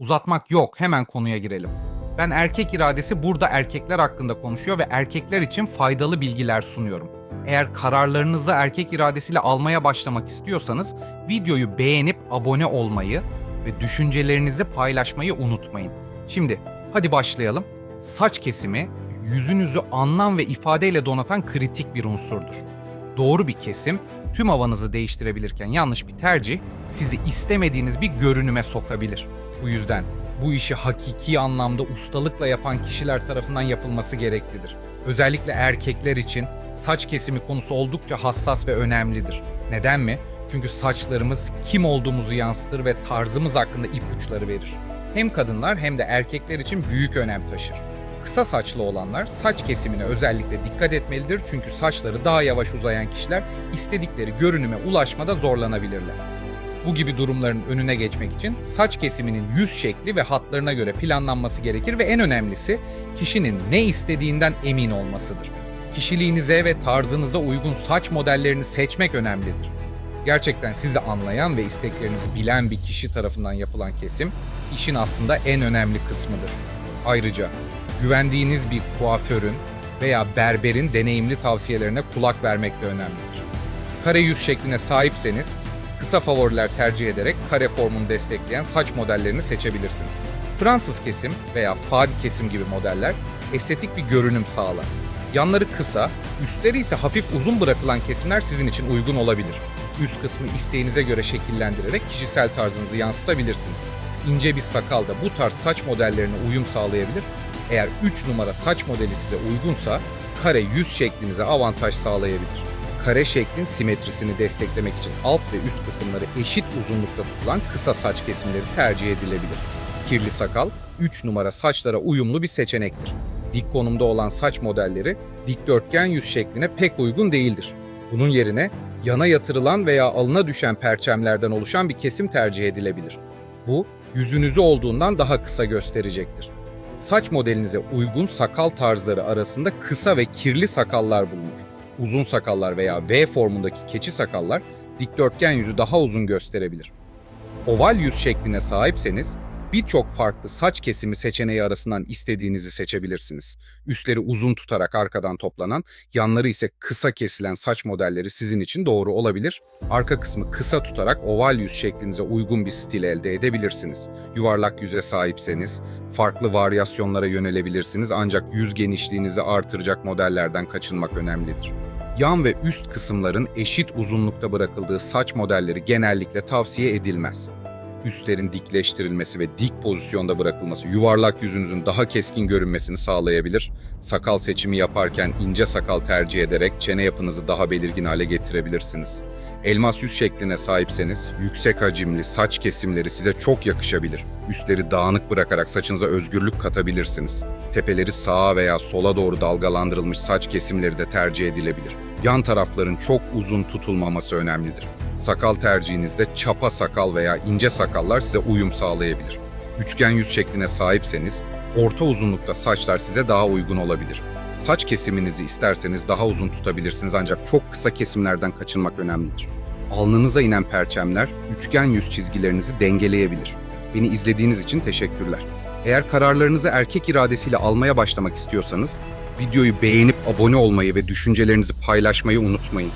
Uzatmak yok, hemen konuya girelim. Ben erkek iradesi burada erkekler hakkında konuşuyor ve erkekler için faydalı bilgiler sunuyorum. Eğer kararlarınızı erkek iradesiyle almaya başlamak istiyorsanız videoyu beğenip abone olmayı ve düşüncelerinizi paylaşmayı unutmayın. Şimdi hadi başlayalım. Saç kesimi yüzünüzü anlam ve ifadeyle donatan kritik bir unsurdur. Doğru bir kesim tüm havanızı değiştirebilirken yanlış bir tercih sizi istemediğiniz bir görünüme sokabilir. Bu yüzden bu işi hakiki anlamda ustalıkla yapan kişiler tarafından yapılması gereklidir. Özellikle erkekler için saç kesimi konusu oldukça hassas ve önemlidir. Neden mi? Çünkü saçlarımız kim olduğumuzu yansıtır ve tarzımız hakkında ipuçları verir. Hem kadınlar hem de erkekler için büyük önem taşır. Kısa saçlı olanlar saç kesimine özellikle dikkat etmelidir çünkü saçları daha yavaş uzayan kişiler istedikleri görünüme ulaşmada zorlanabilirler. Bu gibi durumların önüne geçmek için saç kesiminin yüz şekli ve hatlarına göre planlanması gerekir ve en önemlisi kişinin ne istediğinden emin olmasıdır. Kişiliğinize ve tarzınıza uygun saç modellerini seçmek önemlidir. Gerçekten sizi anlayan ve isteklerinizi bilen bir kişi tarafından yapılan kesim işin aslında en önemli kısmıdır. Ayrıca güvendiğiniz bir kuaförün veya berberin deneyimli tavsiyelerine kulak vermek de önemlidir. Kare yüz şekline sahipseniz kısa favoriler tercih ederek kare formunu destekleyen saç modellerini seçebilirsiniz. Fransız kesim veya fadi kesim gibi modeller estetik bir görünüm sağlar. Yanları kısa, üstleri ise hafif uzun bırakılan kesimler sizin için uygun olabilir. Üst kısmı isteğinize göre şekillendirerek kişisel tarzınızı yansıtabilirsiniz. İnce bir sakal da bu tarz saç modellerine uyum sağlayabilir. Eğer 3 numara saç modeli size uygunsa kare yüz şeklinize avantaj sağlayabilir. Kare şeklin simetrisini desteklemek için alt ve üst kısımları eşit uzunlukta tutulan kısa saç kesimleri tercih edilebilir. Kirli sakal 3 numara saçlara uyumlu bir seçenektir. Dik konumda olan saç modelleri dikdörtgen yüz şekline pek uygun değildir. Bunun yerine yana yatırılan veya alına düşen perçemlerden oluşan bir kesim tercih edilebilir. Bu yüzünüzü olduğundan daha kısa gösterecektir. Saç modelinize uygun sakal tarzları arasında kısa ve kirli sakallar bulunur. Uzun sakallar veya V formundaki keçi sakallar dikdörtgen yüzü daha uzun gösterebilir. Oval yüz şekline sahipseniz birçok farklı saç kesimi seçeneği arasından istediğinizi seçebilirsiniz. Üstleri uzun tutarak arkadan toplanan, yanları ise kısa kesilen saç modelleri sizin için doğru olabilir. Arka kısmı kısa tutarak oval yüz şeklinize uygun bir stil elde edebilirsiniz. Yuvarlak yüze sahipseniz farklı varyasyonlara yönelebilirsiniz ancak yüz genişliğinizi artıracak modellerden kaçınmak önemlidir. Yan ve üst kısımların eşit uzunlukta bırakıldığı saç modelleri genellikle tavsiye edilmez üstlerin dikleştirilmesi ve dik pozisyonda bırakılması yuvarlak yüzünüzün daha keskin görünmesini sağlayabilir. Sakal seçimi yaparken ince sakal tercih ederek çene yapınızı daha belirgin hale getirebilirsiniz. Elmas yüz şekline sahipseniz yüksek hacimli saç kesimleri size çok yakışabilir. Üstleri dağınık bırakarak saçınıza özgürlük katabilirsiniz. Tepeleri sağa veya sola doğru dalgalandırılmış saç kesimleri de tercih edilebilir. Yan tarafların çok uzun tutulmaması önemlidir. Sakal tercihinizde çapa sakal veya ince sakallar size uyum sağlayabilir. Üçgen yüz şekline sahipseniz orta uzunlukta saçlar size daha uygun olabilir. Saç kesiminizi isterseniz daha uzun tutabilirsiniz ancak çok kısa kesimlerden kaçınmak önemlidir. Alnınıza inen perçemler üçgen yüz çizgilerinizi dengeleyebilir. Beni izlediğiniz için teşekkürler. Eğer kararlarınızı erkek iradesiyle almaya başlamak istiyorsanız videoyu beğenip abone olmayı ve düşüncelerinizi paylaşmayı unutmayın.